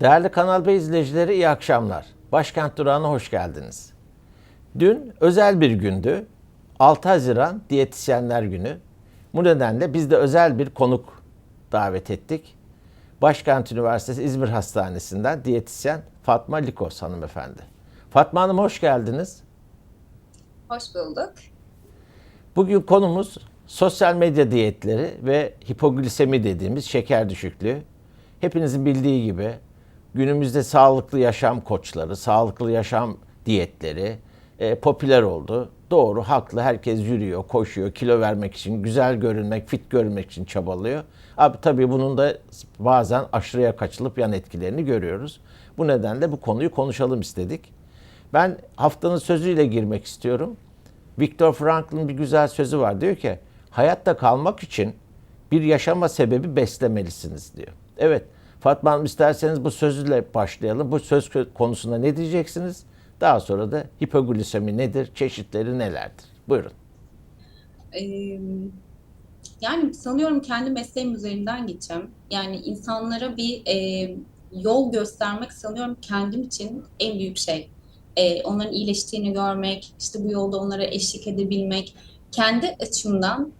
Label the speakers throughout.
Speaker 1: Değerli Kanal B izleyicileri iyi akşamlar. Başkent Durağı'na hoş geldiniz. Dün özel bir gündü. 6 Haziran Diyetisyenler Günü. Bu nedenle biz de özel bir konuk davet ettik. Başkent Üniversitesi İzmir Hastanesi'nden diyetisyen Fatma Likos hanımefendi. Fatma Hanım hoş geldiniz.
Speaker 2: Hoş bulduk.
Speaker 1: Bugün konumuz sosyal medya diyetleri ve hipoglisemi dediğimiz şeker düşüklüğü. Hepinizin bildiği gibi günümüzde sağlıklı yaşam koçları, sağlıklı yaşam diyetleri e, popüler oldu. Doğru, haklı. Herkes yürüyor, koşuyor, kilo vermek için, güzel görünmek, fit görünmek için çabalıyor. Abi tabii bunun da bazen aşırıya kaçılıp yan etkilerini görüyoruz. Bu nedenle bu konuyu konuşalım istedik. Ben haftanın sözüyle girmek istiyorum. Viktor Frankl'ın bir güzel sözü var. Diyor ki hayatta kalmak için bir yaşama sebebi beslemelisiniz diyor. Evet Fatma Hanım isterseniz bu sözle başlayalım. Bu söz konusunda ne diyeceksiniz? Daha sonra da hipoglisemi nedir? Çeşitleri nelerdir? Buyurun.
Speaker 2: Yani sanıyorum kendi mesleğim üzerinden gideceğim. Yani insanlara bir yol göstermek sanıyorum kendim için en büyük şey. Onların iyileştiğini görmek, işte bu yolda onlara eşlik edebilmek. Kendi açımdan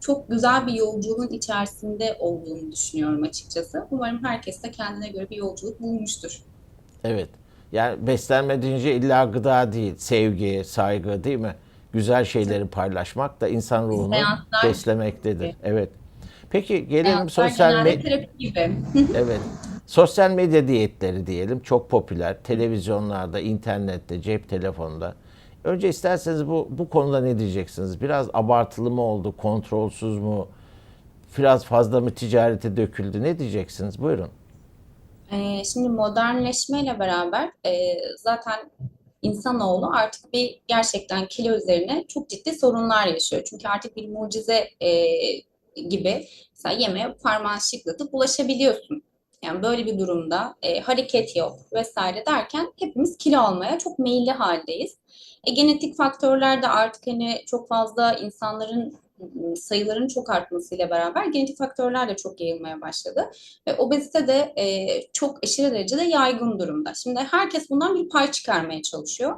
Speaker 2: çok güzel bir yolculuğun içerisinde olduğunu düşünüyorum açıkçası. Umarım herkes de kendine göre bir yolculuk bulmuştur.
Speaker 1: Evet. Yani beslenme deyince illa gıda değil, sevgi, saygı değil mi? Güzel şeyleri paylaşmak da insan ruhunu
Speaker 2: Seyahatler
Speaker 1: beslemektedir.
Speaker 2: gibi.
Speaker 1: Evet. Peki gelelim
Speaker 2: Seyahatler
Speaker 1: sosyal medya. Evet. Sosyal medya diyetleri diyelim çok popüler. Televizyonlarda, internette, cep telefonunda. Önce isterseniz bu bu konuda ne diyeceksiniz? Biraz abartılı mı oldu, kontrolsüz mu? Biraz fazla mı ticarete döküldü? Ne diyeceksiniz? Buyurun.
Speaker 2: Ee, şimdi modernleşmeyle beraber e, zaten insanoğlu artık bir gerçekten kilo üzerine çok ciddi sorunlar yaşıyor. Çünkü artık bir mucize e, gibi mesela yemeğe parmağını şıklatıp ulaşabiliyorsun. Yani böyle bir durumda e, hareket yok vesaire derken hepimiz kilo almaya çok meyilli haldeyiz. E, genetik faktörler de artık hani çok fazla insanların ıı, sayıların çok artmasıyla beraber genetik faktörler de çok yayılmaya başladı. Ve obezite de e, çok aşırı derecede yaygın durumda. Şimdi herkes bundan bir pay çıkarmaya çalışıyor.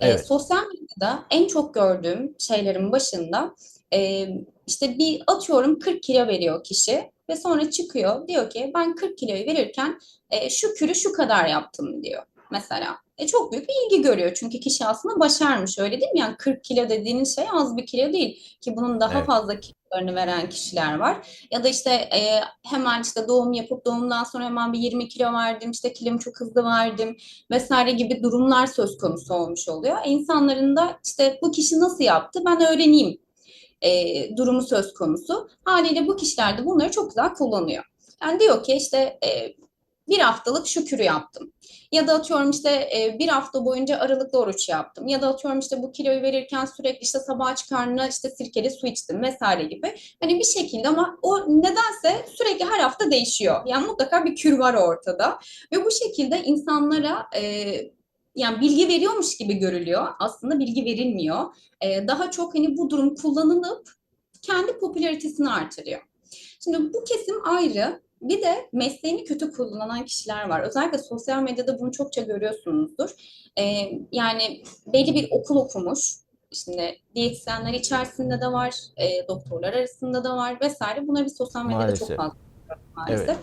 Speaker 2: E,
Speaker 1: Evet.
Speaker 2: sosyal medyada en çok gördüğüm şeylerin başında e, işte bir atıyorum 40 kilo veriyor kişi ve sonra çıkıyor diyor ki ben 40 kiloyu verirken e, şu kürü şu kadar yaptım diyor mesela. E, çok büyük bir ilgi görüyor çünkü kişi aslında başarmış öyle değil mi? Yani 40 kilo dediğiniz şey az bir kilo değil ki bunun daha
Speaker 1: Evet.
Speaker 2: fazla kilolarını veren kişiler var. Ya da işte e, hemen işte doğum yapıp doğumdan sonra hemen bir 20 kilo verdim, işte kilomu çok hızlı verdim vesaire gibi durumlar söz konusu olmuş oluyor. E, İnsanların da işte bu kişi nasıl yaptı ben öğreneyim e, durumu söz konusu. Haliyle bu kişiler de bunları çok güzel kullanıyor. Yani diyor ki işte e, bir haftalık şu kürü yaptım. Ya da atıyorum işte e, bir hafta boyunca aralıklı oruç yaptım. Ya da atıyorum işte bu kiloyu verirken sürekli işte sabah aç karnına işte sirkeli su içtim vesaire gibi. Hani bir şekilde ama o nedense sürekli her hafta değişiyor. Yani mutlaka bir kür var ortada. Ve bu şekilde insanlara e, yani bilgi veriyormuş gibi görülüyor. Aslında bilgi verilmiyor. E, daha çok hani bu durum kullanılıp kendi popülaritesini artırıyor. Şimdi bu kesim ayrı. Bir de mesleğini kötü kullanan kişiler var. Özellikle sosyal medyada bunu çokça görüyorsunuzdur. Ee, yani belli bir okul okumuş. Şimdi diyetisyenler içerisinde de var, e, doktorlar arasında da var vesaire. Bunları bir sosyal medyada çok
Speaker 1: Maalesef.
Speaker 2: fazla görüyoruz maalesef.
Speaker 1: Evet.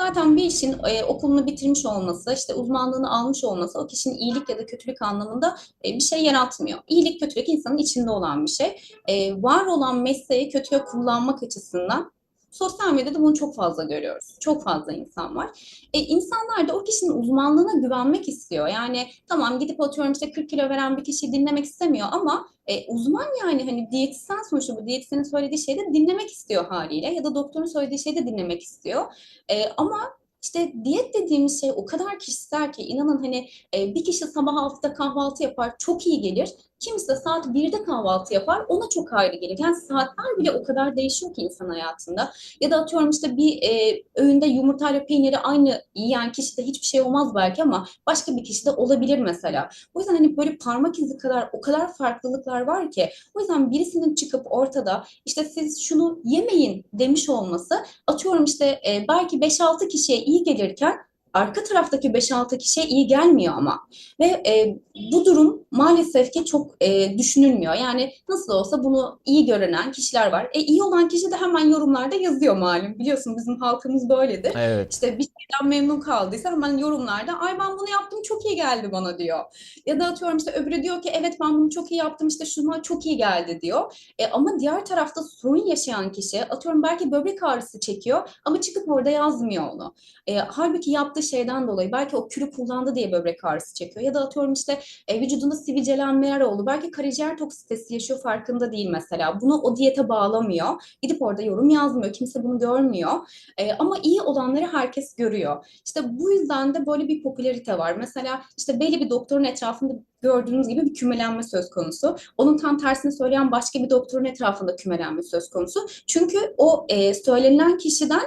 Speaker 2: Zaten bir işin e, okulunu bitirmiş olması, işte uzmanlığını almış olması o kişinin iyilik ya da kötülük anlamında e, bir şey yaratmıyor. İyilik, kötülük insanın içinde olan bir şey. E, var olan mesleği kötüye kullanmak açısından sosyal medyada bunu çok fazla görüyoruz. Çok fazla insan var. E, insanlar da o kişinin uzmanlığına güvenmek istiyor. Yani tamam gidip atıyorum işte 40 kilo veren bir kişiyi dinlemek istemiyor ama e, uzman yani hani diyetisyen sonuçta bu diyetisyenin söylediği şeyi de dinlemek istiyor haliyle ya da doktorun söylediği şeyi de dinlemek istiyor. E, ama işte diyet dediğimiz şey o kadar kişisel ki inanın hani e, bir kişi sabah 6'da kahvaltı yapar çok iyi gelir. Kimisi de saat 1'de kahvaltı yapar ona çok ayrı gelir. Yani saatler bile o kadar değişiyor ki insan hayatında. Ya da atıyorum işte bir e, öğünde yumurtayla peyniri aynı yiyen kişide hiçbir şey olmaz belki ama başka bir kişide olabilir mesela. O yüzden hani böyle parmak izi kadar o kadar farklılıklar var ki o yüzden birisinin çıkıp ortada işte siz şunu yemeyin demiş olması atıyorum işte e, belki 5-6 kişiye iyi gelirken arka taraftaki 5-6 kişiye iyi gelmiyor ama. Ve e, bu durum maalesef ki çok e, düşünülmüyor. Yani nasıl olsa bunu iyi görünen kişiler var. E, iyi olan kişi de hemen yorumlarda yazıyor malum. Biliyorsun bizim halkımız böyledir.
Speaker 1: Evet.
Speaker 2: İşte bir şeyden memnun kaldıysa hemen yorumlarda ay ben bunu yaptım çok iyi geldi bana diyor. Ya da atıyorum işte öbürü diyor ki evet ben bunu çok iyi yaptım işte şuna çok iyi geldi diyor. E, ama diğer tarafta sorun yaşayan kişi atıyorum belki böbrek ağrısı çekiyor ama çıkıp orada yazmıyor onu. E, halbuki yaptığı şeyden dolayı belki o kürü kullandı diye böbrek ağrısı çekiyor. Ya da atıyorum işte e, vücudunda sivilcelenmeler oldu. Belki karaciğer toksitesi yaşıyor farkında değil mesela. Bunu o diyete bağlamıyor. Gidip orada yorum yazmıyor. Kimse bunu görmüyor. E, ama iyi olanları herkes görüyor. İşte bu yüzden de böyle bir popülarite var. Mesela işte belli bir doktorun etrafında gördüğünüz gibi bir kümelenme söz konusu. Onun tam tersini söyleyen başka bir doktorun etrafında kümelenme söz konusu. Çünkü o e, söylenilen kişiden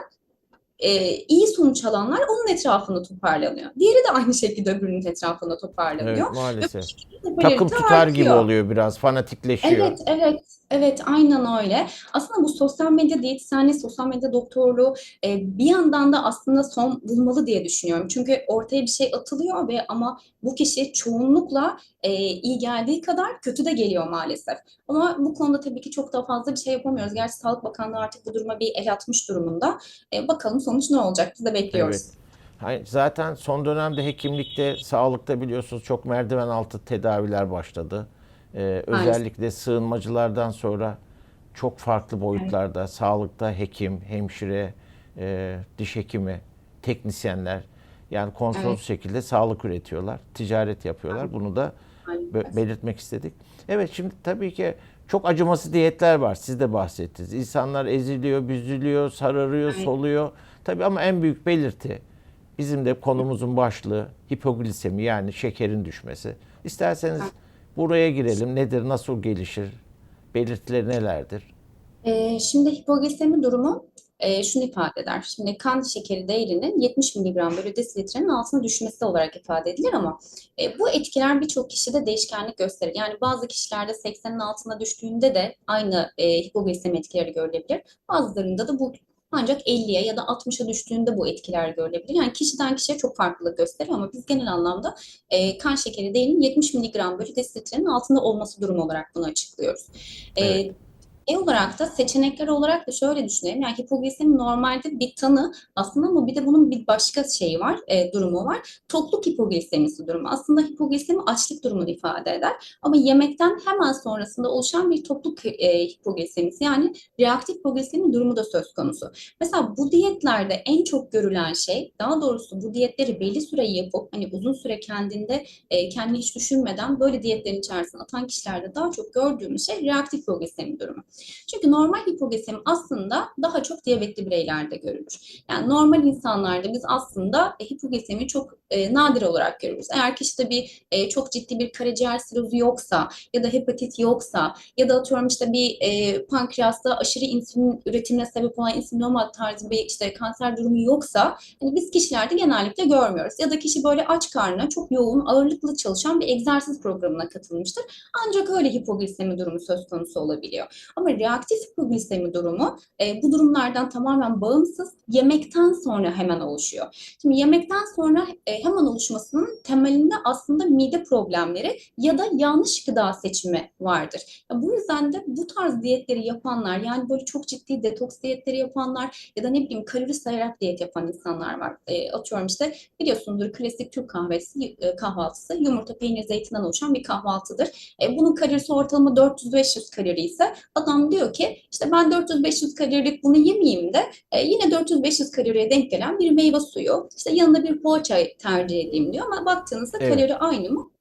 Speaker 2: e, iyi sonuç alanlar onun etrafında toparlanıyor. Diğeri de aynı şekilde öbürünün etrafında toparlanıyor.
Speaker 1: Evet maalesef. Takım tutar gibi
Speaker 2: artıyor.
Speaker 1: oluyor biraz. Fanatikleşiyor.
Speaker 2: Evet, evet, evet, aynen öyle. Aslında bu sosyal medya diyetisyenliği, sosyal medya doktorluğu e, bir yandan da aslında son bulmalı diye düşünüyorum. Çünkü ortaya bir şey atılıyor ve ama bu kişi çoğunlukla e, iyi geldiği kadar kötü de geliyor maalesef. Ama bu konuda tabii ki çok daha fazla bir şey yapamıyoruz. Gerçi Sağlık Bakanlığı artık bu duruma bir el atmış durumunda. E, bakalım sonuç ne olacak? Biz de bekliyoruz.
Speaker 1: Evet. Hayır, Zaten son dönemde hekimlikte, sağlıkta biliyorsunuz çok merdiven altı tedaviler başladı. Ee, özellikle sığınmacılardan sonra çok farklı boyutlarda sağlıkta hekim, hemşire, e, diş hekimi, teknisyenler yani kontrol
Speaker 2: Evet.
Speaker 1: şekilde sağlık üretiyorlar, ticaret yapıyorlar. Bunu da bö- belirtmek istedik. Evet şimdi tabii ki çok acımasız diyetler var. Siz de bahsettiniz. İnsanlar eziliyor, büzülüyor, sararıyor,
Speaker 2: Evet.
Speaker 1: soluyor. Tabii ama en büyük belirti bizim de konumuzun başlığı hipoglisemi yani şekerin düşmesi. İsterseniz buraya girelim. Nedir, nasıl gelişir? Belirtileri nelerdir?
Speaker 2: Ee, şimdi hipoglisemi durumu e, şunu ifade eder. Şimdi kan şekeri değerinin 70 mg bölü desilitrenin altına düşmesi olarak ifade edilir ama e, bu etkiler birçok kişide değişkenlik gösterir. Yani bazı kişilerde 80'in altına düştüğünde de aynı e, hipoglisemi etkileri görülebilir. Bazılarında da bu ancak 50'ye ya da 60'a düştüğünde bu etkiler görülebilir. Yani kişiden kişiye çok farklılık gösteriyor ama biz genel anlamda e, kan şekeri değerinin 70 mg bölü desilitrenin altında olması durumu olarak bunu açıklıyoruz. E,
Speaker 1: Evet.
Speaker 2: E olarak da seçenekler olarak da şöyle düşünelim. Yani hipoglisemi normalde bir tanı aslında ama bir de bunun bir başka şeyi var, e, durumu var. Tokluk hipoglisemisi durumu. Aslında hipoglisemi açlık durumunu ifade eder. Ama yemekten hemen sonrasında oluşan bir tokluk e, hipoglisemisi yani reaktif hipoglisemi durumu da söz konusu. Mesela bu diyetlerde en çok görülen şey, daha doğrusu bu diyetleri belli süre yapıp hani uzun süre kendinde e, kendini hiç düşünmeden böyle diyetlerin içerisine atan kişilerde daha çok gördüğümüz şey reaktif hipoglisemi durumu. Çünkü normal hipoglisemi aslında daha çok diyabetli bireylerde görülür. Yani normal insanlarda biz aslında e, hipoglisemi çok e, nadir olarak görürüz. Eğer kişide bir e, çok ciddi bir karaciğer sirozu yoksa ya da hepatit yoksa ya da atıyorum işte bir e, pankreasta aşırı insülin üretimine sebep olan insulinoma tarzı bir işte kanser durumu yoksa hani biz kişilerde genellikle görmüyoruz. Ya da kişi böyle aç karnına çok yoğun ağırlıklı çalışan bir egzersiz programına katılmıştır. Ancak öyle hipoglisemi durumu söz konusu olabiliyor. Ama reaktif hipoglisemi durumu e, bu durumlardan tamamen bağımsız yemekten sonra hemen oluşuyor. Şimdi yemekten sonra e, hemen oluşmasının temelinde aslında mide problemleri ya da yanlış gıda seçimi vardır. Ya bu yüzden de bu tarz diyetleri yapanlar yani böyle çok ciddi detoks diyetleri yapanlar ya da ne bileyim kalori sayarak diyet yapan insanlar var. E, atıyorum işte biliyorsundur klasik Türk kahvesi e, kahvaltısı yumurta, peynir, zeytinden oluşan bir kahvaltıdır. E, bunun kalorisi ortalama 400-500 kalori ise adam diyor ki işte ben 400-500 kalorilik bunu yemeyeyim de e, yine 400-500 kaloriye denk gelen bir meyve suyu işte yanında bir poğaça tercih edeyim diyor ama baktığınızda
Speaker 1: Evet.
Speaker 2: kalori aynı mı?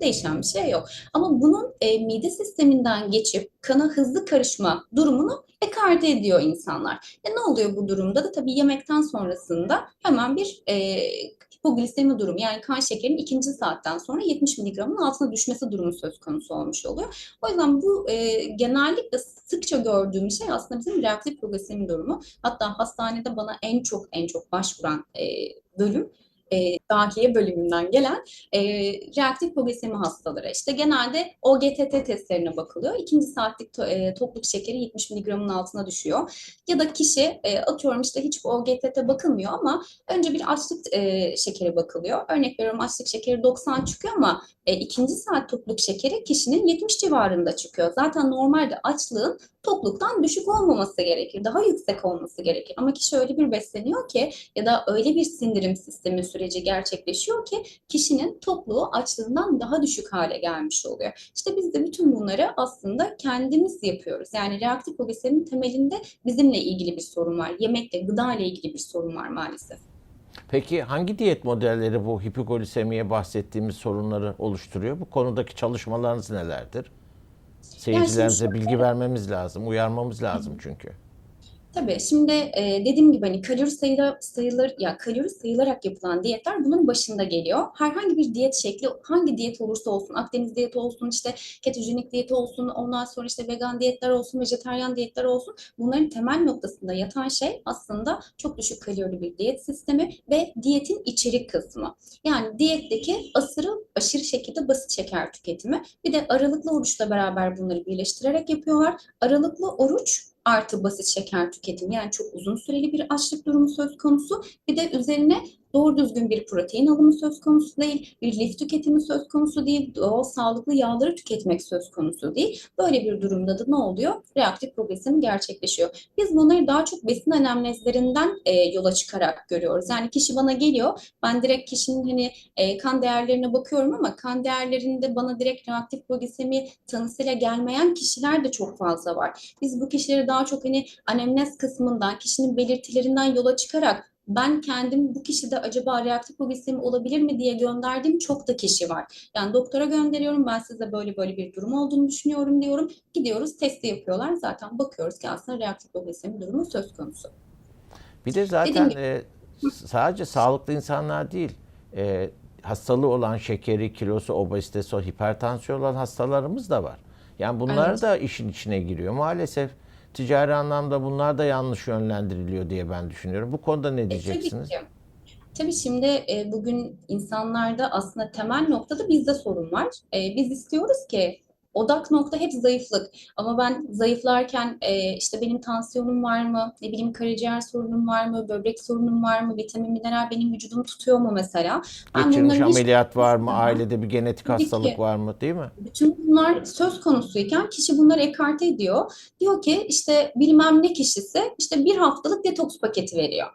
Speaker 2: Değişen bir şey yok. Ama bunun e, mide sisteminden geçip kana hızlı karışma durumunu ekarte ediyor insanlar. E, ne oluyor bu durumda da tabii yemekten sonrasında hemen bir e, hipoglisemi durumu yani kan şekerinin ikinci saatten sonra 70 miligramın altına düşmesi durumu söz konusu olmuş oluyor. O yüzden bu e, genellikle sıkça gördüğüm şey aslında bizim reaktif hipoglisemi durumu. Hatta hastanede bana en çok en çok başvuran e, bölüm e, dahiye bölümünden gelen e, reaktif hipoglisemi hastaları. İşte genelde OGTT testlerine bakılıyor. İkinci saatlik to- e, tokluk şekeri 70 miligramın altına düşüyor. Ya da kişi e, atıyorum işte hiç OGTT bakılmıyor ama önce bir açlık e, şekeri bakılıyor. Örnek veriyorum açlık şekeri 90 çıkıyor ama e, ikinci saat tokluk şekeri kişinin 70 civarında çıkıyor. Zaten normalde açlığın tokluktan düşük olmaması gerekir. Daha yüksek olması gerekir. Ama kişi öyle bir besleniyor ki ya da öyle bir sindirim sistemi süreci gerçekleşiyor ki kişinin tokluğu açlığından daha düşük hale gelmiş oluyor. İşte biz de bütün bunları aslında kendimiz yapıyoruz. Yani reaktif obesemin temelinde bizimle ilgili bir sorun var. Yemekle, gıda ile ilgili bir sorun var maalesef.
Speaker 1: Peki hangi diyet modelleri bu hipoglisemiye bahsettiğimiz sorunları oluşturuyor? Bu konudaki çalışmalarınız nelerdir? Seyircilerimize
Speaker 2: şöyle-
Speaker 1: bilgi vermemiz lazım, uyarmamız lazım çünkü.
Speaker 2: Tabii şimdi e, dediğim gibi hani kalori sayıla, sayılır ya kalori sayılarak yapılan diyetler bunun başında geliyor. Herhangi bir diyet şekli hangi diyet olursa olsun Akdeniz diyeti olsun işte ketojenik diyeti olsun ondan sonra işte vegan diyetler olsun vejetaryen diyetler olsun bunların temel noktasında yatan şey aslında çok düşük kalorili bir diyet sistemi ve diyetin içerik kısmı. Yani diyetteki asırı aşırı şekilde basit şeker tüketimi bir de aralıklı oruçla beraber bunları birleştirerek yapıyorlar. Aralıklı oruç artı basit şeker tüketimi yani çok uzun süreli bir açlık durumu söz konusu. Bir de üzerine doğru düzgün bir protein alımı söz konusu değil, bir lif tüketimi söz konusu değil, doğal sağlıklı yağları tüketmek söz konusu değil. Böyle bir durumda da ne oluyor? Reaktif progresimi gerçekleşiyor. Biz bunları daha çok besin anamnezlerinden e, yola çıkarak görüyoruz. Yani kişi bana geliyor, ben direkt kişinin hani e, kan değerlerine bakıyorum ama kan değerlerinde bana direkt reaktif progresimi tanısıyla gelmeyen kişiler de çok fazla var. Biz bu kişileri daha çok hani anemnez kısmından, kişinin belirtilerinden yola çıkarak ben kendim bu kişide acaba reaktif obezitemi olabilir mi diye gönderdiğim çok da kişi var. Yani doktora gönderiyorum ben size böyle böyle bir durum olduğunu düşünüyorum diyorum. Gidiyoruz testi yapıyorlar zaten bakıyoruz ki aslında reaktif obezitemi durumu söz konusu.
Speaker 1: Bir de zaten e, sadece sağlıklı insanlar değil, e, hastalığı olan şekeri, kilosu, obezitesi, hipertansiyon olan hastalarımız da var. Yani bunlar
Speaker 2: Evet.
Speaker 1: da işin içine giriyor. Maalesef ticari anlamda bunlar da yanlış yönlendiriliyor diye ben düşünüyorum. Bu konuda ne
Speaker 2: E, tabii
Speaker 1: diyeceksiniz?
Speaker 2: ki. Tabii şimdi e, bugün insanlarda aslında temel noktada bizde sorun var. E, biz istiyoruz ki odak nokta hep zayıflık. Ama ben zayıflarken e, işte benim tansiyonum var mı, ne bileyim karaciğer sorunum var mı, böbrek sorunum var mı, vitamin mineral benim vücudum tutuyor mu mesela? Ben
Speaker 1: Geçirilmiş
Speaker 2: bunların hiç-
Speaker 1: ameliyat var mı? Ailede bir genetik hastalık
Speaker 2: ki.
Speaker 1: var mı? Değil mi?
Speaker 2: Bütün bunlar söz konusuyken kişi bunları ekarte ediyor. Diyor ki işte bilmem ne kişisi işte bir haftalık detoks paketi veriyor.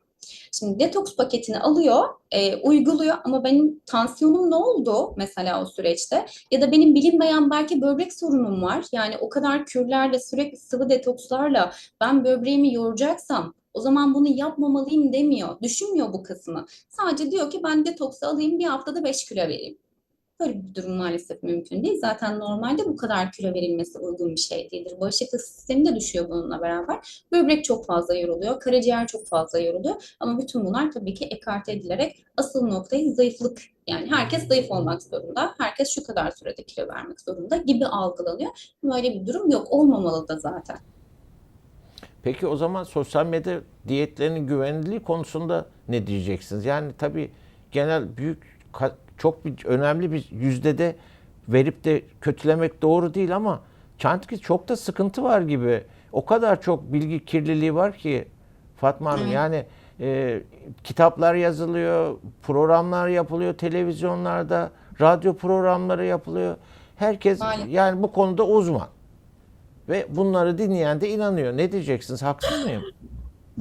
Speaker 2: Şimdi detoks paketini alıyor, e, uyguluyor ama benim tansiyonum ne oldu mesela o süreçte? Ya da benim bilinmeyen belki böbrek sorunum var. Yani o kadar kürlerle sürekli sıvı detokslarla ben böbreğimi yoracaksam o zaman bunu yapmamalıyım demiyor. Düşünmüyor bu kısmı. Sadece diyor ki ben detoksu alayım bir haftada 5 kilo vereyim. Böyle bir durum maalesef mümkün değil. Zaten normalde bu kadar kilo verilmesi uygun bir şey değildir. Bağışıklık sistemi de düşüyor bununla beraber. Böbrek çok fazla yoruluyor, karaciğer çok fazla yoruluyor. Ama bütün bunlar tabii ki ekarte edilerek asıl noktayı zayıflık. Yani herkes zayıf olmak zorunda, herkes şu kadar sürede kilo vermek zorunda gibi algılanıyor. Ama öyle bir durum yok, olmamalı da zaten.
Speaker 1: Peki o zaman sosyal medya diyetlerinin güvenilirliği konusunda ne diyeceksiniz? Yani tabii genel büyük çok bir önemli bir yüzdede verip de kötülemek doğru değil ama sanki çok da sıkıntı var gibi. O kadar çok bilgi kirliliği var ki Fatma Hanım
Speaker 2: Evet.
Speaker 1: yani e, kitaplar yazılıyor, programlar yapılıyor televizyonlarda, radyo programları yapılıyor. Herkes
Speaker 2: Maalesef.
Speaker 1: yani bu konuda uzman. Ve bunları dinleyen de inanıyor. Ne diyeceksiniz? Haksız mıyım?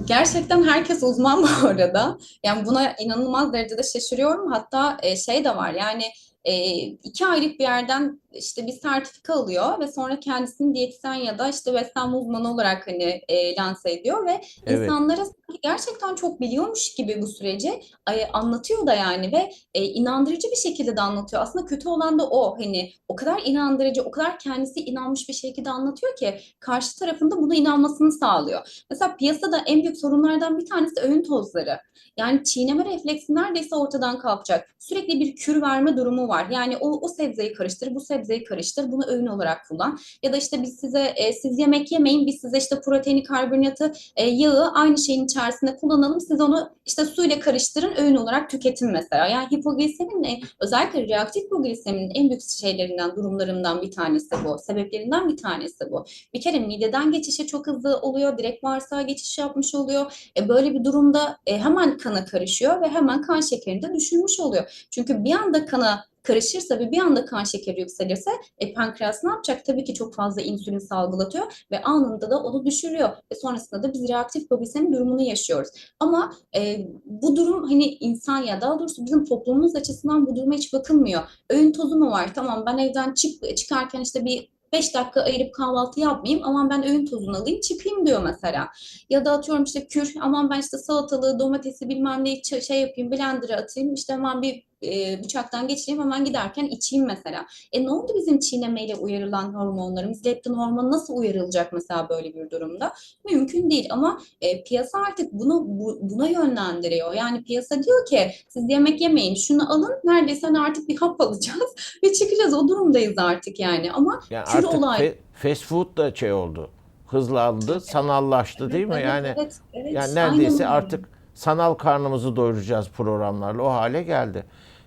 Speaker 2: Gerçekten herkes uzman bu arada. Yani buna inanılmaz derecede şaşırıyorum. Hatta e, şey de var yani e, iki aylık bir yerden işte bir sertifika alıyor ve sonra kendisini diyetisyen ya da işte beslenme uzmanı olarak hani e, lanse ediyor ve
Speaker 1: Evet.
Speaker 2: insanlara gerçekten çok biliyormuş gibi bu süreci e, anlatıyor da yani ve e, inandırıcı bir şekilde de anlatıyor. Aslında kötü olan da o hani o kadar inandırıcı, o kadar kendisi inanmış bir şekilde anlatıyor ki karşı tarafında buna inanmasını sağlıyor. Mesela piyasada en büyük sorunlardan bir tanesi öğün tozları. Yani çiğneme refleksi neredeyse ortadan kalkacak. Sürekli bir kür verme durumu var. Yani o, o sebzeyi karıştır, bu sebzeyi karıştır, bunu öğün olarak kullan. Ya da işte biz size, e, siz yemek yemeyin, biz size işte proteini, karbonatı, e, yağı aynı şeyin içerisinde kullanalım. Siz onu işte suyla karıştırın, öğün olarak tüketin mesela. Yani hipogliseminin özellikle reaktif hipogliseminin en büyük şeylerinden, durumlarından bir tanesi bu. Sebeplerinden bir tanesi bu. Bir kere mideden geçişi çok hızlı oluyor. Direkt bağırsağa geçiş yapmış oluyor. E, böyle bir durumda e, hemen kana karışıyor ve hemen kan şekerini de düşürmüş oluyor. Çünkü bir anda kana karışırsa ve bir anda kan şekeri yükselirse e, pankreas ne yapacak? Tabii ki çok fazla insülin salgılatıyor ve anında da onu düşürüyor. Ve sonrasında da biz reaktif hipoglisemi durumunu yaşıyoruz. Ama e, bu durum hani insan ya daha doğrusu bizim toplumumuz açısından bu duruma hiç bakılmıyor. Öğün tozu mu var? Tamam ben evden çık, çıkarken işte bir 5 dakika ayırıp kahvaltı yapmayayım. Aman ben öğün tozunu alayım çıkayım diyor mesela. Ya da atıyorum işte kür aman ben işte salatalığı, domatesi bilmem ne ç- şey yapayım blender'a atayım işte hemen bir e, bıçaktan geçireyim hemen giderken içeyim mesela. E ne oldu bizim çiğnemeyle uyarılan hormonlarımız? Leptin hormonu nasıl uyarılacak mesela böyle bir durumda? Mümkün değil ama e, piyasa artık bunu bu- buna yönlendiriyor. Yani piyasa diyor ki siz yemek yemeyin şunu alın neredeyse hani artık bir hap alacağız ve çıkacağız o durumdayız artık yani ama
Speaker 1: Yani artık
Speaker 2: olay.
Speaker 1: fe- fast food da şey oldu. Hızlandı, sanallaştı değil mi?
Speaker 2: Evet,
Speaker 1: Yani
Speaker 2: evet, evet.
Speaker 1: yani neredeyse artık sanal karnımızı doyuracağız programlarla o hale geldi.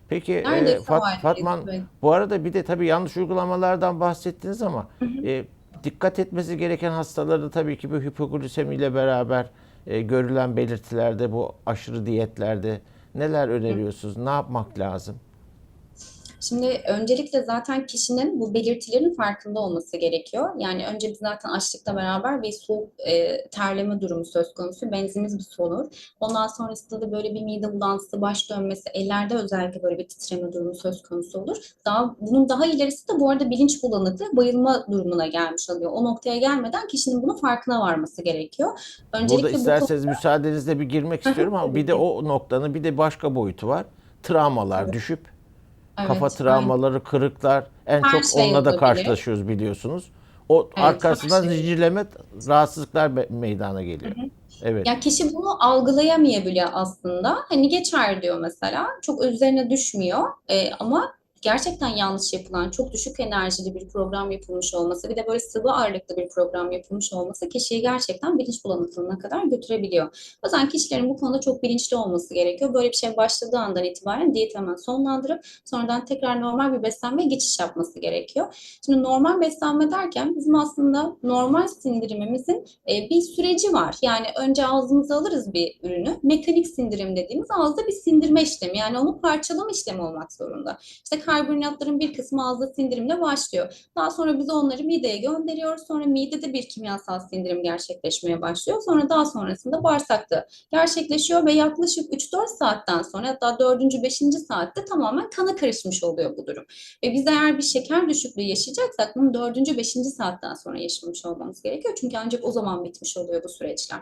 Speaker 1: Peki e, Fat- Fatman bu arada bir de tabii yanlış uygulamalardan bahsettiniz ama e, dikkat etmesi gereken hastaların tabii ki bu hipoglisemiyle beraber e, görülen belirtilerde bu aşırı diyetlerde neler öneriyorsunuz? Ne yapmak lazım?
Speaker 2: Şimdi öncelikle zaten kişinin bu belirtilerin farkında olması gerekiyor. Yani önce biz zaten açlıkla beraber bir soğuk e, terleme durumu söz konusu. Benzimiz bir solur. Ondan sonrasında da böyle bir mide bulantısı, baş dönmesi, ellerde özellikle böyle bir titreme durumu söz konusu olur. Daha bunun daha ilerisi de bu arada bilinç bulanıklığı, bayılma durumuna gelmiş oluyor. O noktaya gelmeden kişinin bunun farkına varması gerekiyor. Öncelikle
Speaker 1: Burada
Speaker 2: bu
Speaker 1: isterseniz müsaadenizle bir girmek istiyorum ama bir de o noktanın bir de başka boyutu var. Travmalar düşüp
Speaker 2: Evet,
Speaker 1: kafa
Speaker 2: aynen.
Speaker 1: travmaları, kırıklar en
Speaker 2: Her
Speaker 1: çok
Speaker 2: şey
Speaker 1: onunla da karşılaşıyoruz biliyorsunuz. O
Speaker 2: her
Speaker 1: arkasından
Speaker 2: şey.
Speaker 1: zincirleme rahatsızlıklar meydana geliyor. Evet.
Speaker 2: Ya kişi bunu algılayamayabiliyor aslında. Hani geçer diyor mesela. Çok üzerine düşmüyor. Ee, ama gerçekten yanlış yapılan, çok düşük enerjili bir program yapılmış olması, bir de böyle sıvı ağırlıklı bir program yapılmış olması kişiyi gerçekten bilinç bulanıklığına kadar götürebiliyor. O yüzden kişilerin bu konuda çok bilinçli olması gerekiyor. Böyle bir şey başladığı andan itibaren diyeti hemen sonlandırıp sonradan tekrar normal bir beslenmeye geçiş yapması gerekiyor. Şimdi normal beslenme derken bizim aslında normal sindirimimizin e, bir süreci var. Yani önce ağzımıza alırız bir ürünü. Mekanik sindirim dediğimiz ağızda bir sindirme işlemi. Yani onu parçalama işlemi olmak zorunda. İşte karbonhidratların bir kısmı ağızda sindirimle başlıyor. Daha sonra biz onları mideye gönderiyoruz. Sonra midede bir kimyasal sindirim gerçekleşmeye başlıyor. Sonra daha sonrasında bağırsakta gerçekleşiyor ve yaklaşık 3-4 saatten sonra hatta 4. 5. saatte tamamen kana karışmış oluyor bu durum. Ve biz eğer bir şeker düşüklüğü yaşayacaksak bunu 4. 5. saatten sonra yaşamış olmamız gerekiyor. Çünkü ancak o zaman bitmiş oluyor bu süreçler.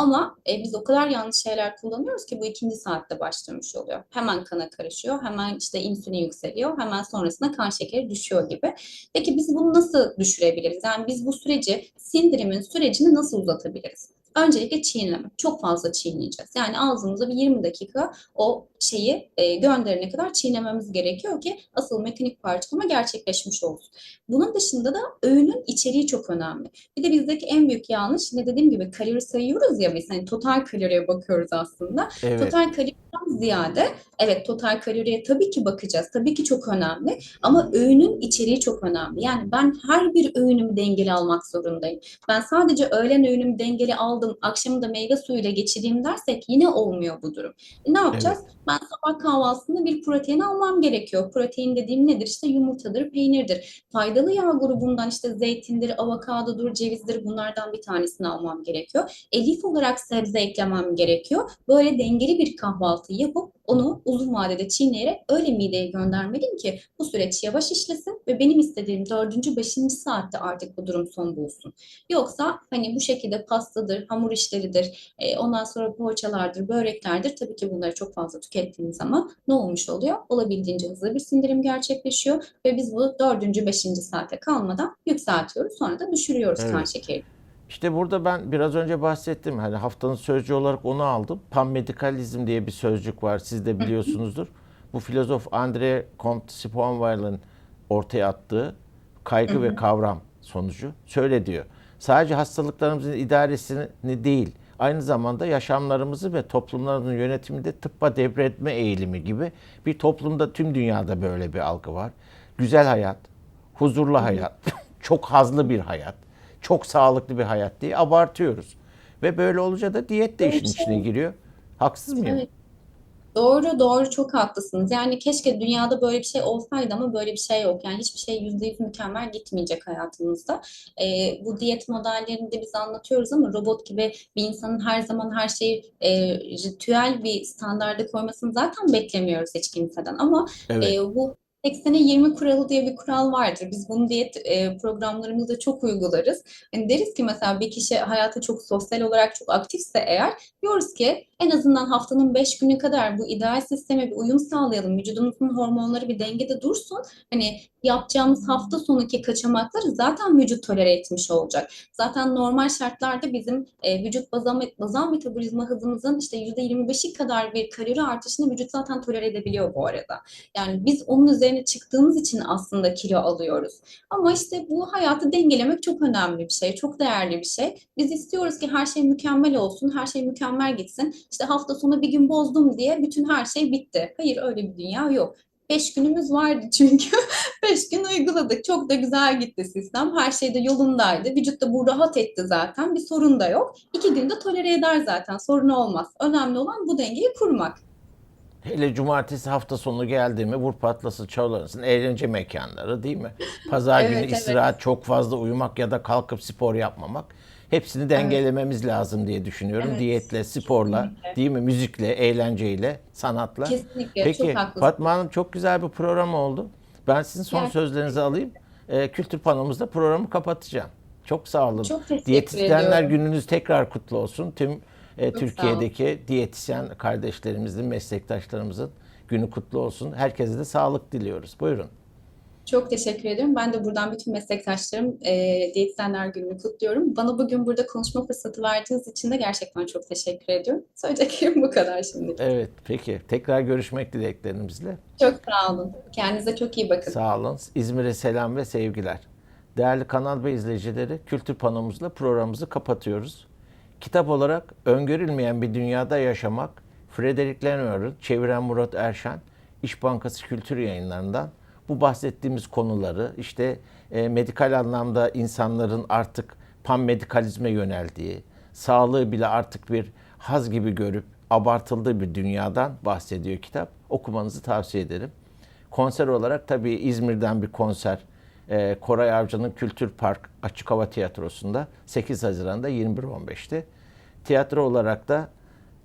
Speaker 2: Ama e, biz o kadar yanlış şeyler kullanıyoruz ki bu ikinci saatte başlamış oluyor. Hemen kana karışıyor, hemen işte insülin yükseliyor, hemen sonrasında kan şekeri düşüyor gibi. Peki biz bunu nasıl düşürebiliriz? Yani biz bu süreci, sindirimin sürecini nasıl uzatabiliriz? Öncelikle çiğneme. Çok fazla çiğneyeceğiz. Yani ağzımıza bir 20 dakika o şeyi e, gönderene kadar çiğnememiz gerekiyor ki asıl mekanik parçalama gerçekleşmiş olsun. Bunun dışında da öğünün içeriği çok önemli. Bir de bizdeki en büyük yanlış ne dediğim gibi kalori sayıyoruz ya biz hani total kaloriye bakıyoruz aslında.
Speaker 1: Evet.
Speaker 2: Total kaloriden ziyade evet total kaloriye tabii ki bakacağız. Tabii ki çok önemli ama öğünün içeriği çok önemli. Yani ben her bir öğünümü dengeli almak zorundayım. Ben sadece öğlen öğünümü dengeli aldım, akşamı da meyve suyuyla geçireyim dersek yine olmuyor bu durum. E, ne yapacağız? Ben sabah kahvaltısında bir protein almam gerekiyor. Protein dediğim nedir? İşte yumurtadır, peynirdir. Faydalı yağ grubundan işte zeytindir, avokadodur, cevizdir bunlardan bir tanesini almam gerekiyor. Elif olarak sebze eklemem gerekiyor. Böyle dengeli bir kahvaltı yapıp onu uzun vadede çiğneyerek öyle mideye göndermeliyim ki bu süreç yavaş işlesin ve benim istediğim dördüncü, beşinci saatte artık bu durum son bulsun. Yoksa hani bu şekilde pastadır, hamur işleridir, e, ondan sonra poğaçalardır, böreklerdir. Tabii ki bunları çok fazla tükettiğiniz zaman ne olmuş oluyor? Olabildiğince hızlı bir sindirim gerçekleşiyor ve biz bu dördüncü, beşinci saate kalmadan yükseltiyoruz. Sonra da düşürüyoruz kan
Speaker 1: Evet.
Speaker 2: şekerini.
Speaker 1: İşte burada ben biraz önce bahsettim. Hani haftanın sözcüğü olarak onu aldım. Panmedikalizm diye bir sözcük var. Siz de biliyorsunuzdur. Bu filozof André Comte Sponville'ın ortaya attığı kaygı ve kavram sonucu şöyle diyor. Sadece hastalıklarımızın idaresini değil, aynı zamanda yaşamlarımızı ve toplumların yönetiminde tıbba devretme eğilimi gibi bir toplumda tüm dünyada böyle bir algı var. Güzel hayat, huzurlu hayat, çok hazlı bir hayat, çok sağlıklı bir hayat diye abartıyoruz. Ve böyle olunca da diyet de işin içine giriyor. Haksız mıyım?
Speaker 2: Evet. Doğru doğru çok haklısınız. Yani keşke dünyada böyle bir şey olsaydı ama böyle bir şey yok. Yani hiçbir şey yüzde yüz mükemmel gitmeyecek hayatımızda. Ee, bu diyet modellerini de biz anlatıyoruz ama robot gibi bir insanın her zaman her şeyi e, ritüel bir standarda koymasını zaten beklemiyoruz hiç kimseden. Ama
Speaker 1: Evet.
Speaker 2: e, bu 80'e 20 kuralı diye bir kural vardır. Biz bunu diyet e, programlarımızda çok uygularız. Hani deriz ki mesela bir kişi hayata çok sosyal olarak çok aktifse eğer diyoruz ki en azından haftanın 5 günü kadar bu ideal sisteme bir uyum sağlayalım. Vücudumuzun hormonları bir dengede dursun. Hani yapacağımız hafta sonuki kaçamakları zaten vücut tolere etmiş olacak. Zaten normal şartlarda bizim e, vücut bazal, bazal metabolizma hızımızın işte %25'i kadar bir kalori artışını vücut zaten tolere edebiliyor bu arada. Yani biz onun üzerine çıktığımız için aslında kilo alıyoruz. Ama işte bu hayatı dengelemek çok önemli bir şey, çok değerli bir şey. Biz istiyoruz ki her şey mükemmel olsun, her şey mükemmel gitsin. İşte hafta sonu bir gün bozdum diye bütün her şey bitti. Hayır öyle bir dünya yok. Beş günümüz vardı çünkü. Beş gün uyguladık. Çok da güzel gitti sistem. Her şey de yolundaydı. Vücut da bu rahat etti zaten. Bir sorun da yok. İki günde tolere eder zaten. Sorun olmaz. Önemli olan bu dengeyi kurmak.
Speaker 1: Hele cumartesi hafta sonu geldi mi vur patlasın çağlansın eğlence mekanları değil mi? Pazar
Speaker 2: Evet,
Speaker 1: günü
Speaker 2: evet.
Speaker 1: istirahat çok fazla uyumak ya da kalkıp spor yapmamak. Hepsini dengelememiz lazım diye düşünüyorum.
Speaker 2: Evet,
Speaker 1: Diyetle, sporla,
Speaker 2: kesinlikle.
Speaker 1: değil mi? Müzikle, eğlenceyle, sanatla.
Speaker 2: Kesinlikle.
Speaker 1: Peki
Speaker 2: Çok haklısın.
Speaker 1: Fatma Hanım çok güzel bir program oldu. Ben sizin son
Speaker 2: Gerçekten.
Speaker 1: sözlerinizi alayım. Ee, kültür panomuzda programı kapatacağım. Çok sağ olun.
Speaker 2: Çok teşekkür
Speaker 1: Diyetisyenler
Speaker 2: ediyorum.
Speaker 1: gününüz tekrar kutlu olsun. Tüm e. Türkiye'deki diyetisyen kardeşlerimizin, meslektaşlarımızın günü kutlu olsun. Herkese de sağlık diliyoruz. Buyurun.
Speaker 2: Çok teşekkür ediyorum. Ben de buradan bütün meslektaşlarım e, Diyetisyenler Günü'nü kutluyorum. Bana bugün burada konuşma fırsatı verdiğiniz için de gerçekten çok teşekkür ediyorum. Söyleyeceklerim bu kadar şimdi.
Speaker 1: Evet, peki. Tekrar görüşmek dileklerimizle.
Speaker 2: Çok sağ olun. Kendinize çok iyi bakın.
Speaker 1: Sağ olun. İzmir'e selam ve sevgiler. Değerli kanal ve izleyicileri, kültür panomuzla programımızı kapatıyoruz. Kitap olarak Öngörülmeyen Bir Dünyada Yaşamak, Frederick Lenoir'ın çeviren Murat Erşen, İş Bankası Kültür Yayınları'ndan bu bahsettiğimiz konuları işte e, medikal anlamda insanların artık panmedikalizme yöneldiği, sağlığı bile artık bir haz gibi görüp abartıldığı bir dünyadan bahsediyor kitap. Okumanızı tavsiye ederim. Konser olarak tabii İzmir'den bir konser. Ee, Koray Avcı'nın Kültür Park Açık Hava Tiyatrosu'nda 8 Haziran'da 21.15'te. Tiyatro olarak da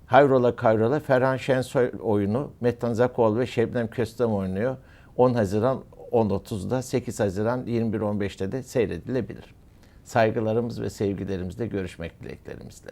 Speaker 1: Hayrola Kayrola Ferhan Şensoy oyunu Metan Zakoğlu ve Şebnem Köstem oynuyor. 10 Haziran 10.30'da 8 Haziran 21.15'te de seyredilebilir. Saygılarımız ve sevgilerimizle görüşmek dileklerimizle.